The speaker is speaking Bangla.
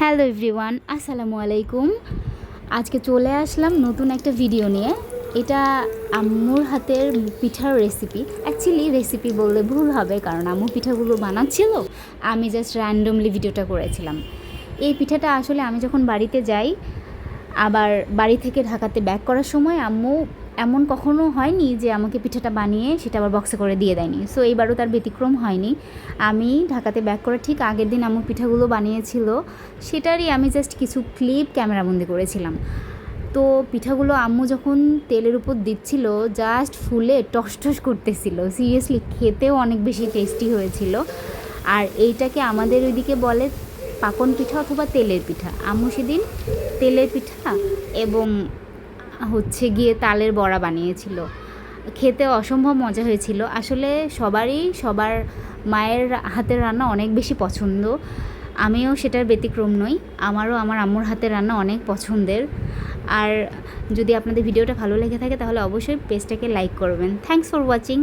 হ্যালো এভরিওয়ান, আসসালামু আলাইকুম। আজকে চলে আসলাম নতুন একটা ভিডিও নিয়ে। এটা আম্মুর হাতের পিঠার রেসিপি অ্যাকচুয়ালি রেসিপি বললে ভুল হবে, কারণ আম্মু পিঠাগুলো বানাচ্ছিল। আমি জাস্ট র্যান্ডমলি ভিডিওটা করেছিলাম। এই পিঠাটা আসলে আমি যখন বাড়িতে যাই, আবার বাড়ি থেকে ঢাকাতে ব্যাক করার সময় আম্মু এমন কখনো হয়নি যে আমাকে পিঠাটা বানিয়ে সেটা আবার বক্সে করে দিয়ে দেয়নি। সো এইবারও তার ব্যতিক্রম হয়নি। আমি ঢাকাতে ব্যাক করার ঠিক আগের দিন আম্মু পিঠাগুলো বানিয়েছিল, সেটারই আমি জাস্ট কিছু ক্লিপ ক্যামেরাবন্দি করেছিলাম। তো পিঠাগুলো আম্মু যখন তেলের উপর দিচ্ছিল জাস্ট ফুলে টস টস করতেছিল। সিরিয়াসলি খেতেও অনেক বেশি টেস্টি হয়েছিল। আর এইটাকে আমাদের ওইদিকে বলে পাকন পিঠা অথবা তেলের পিঠা। আম্মু সেদিন তেলের পিঠা এবং হচ্ছে গিয়ে তালের বড়া বানিয়েছিল। খেতে অসম্ভব মজা হয়েছিল। আসলে সবারই, সবার মায়ের হাতের রান্না অনেক বেশি পছন্দ। আমিও সেটার ব্যতিক্রম নই, আমারও আমার আম্মুর হাতের রান্না অনেক পছন্দের। আর যদি আপনাদের ভিডিওটা ভালো লেগে থাকে তাহলে অবশ্যই পেজটাকে লাইক করবেন। Thanks for watching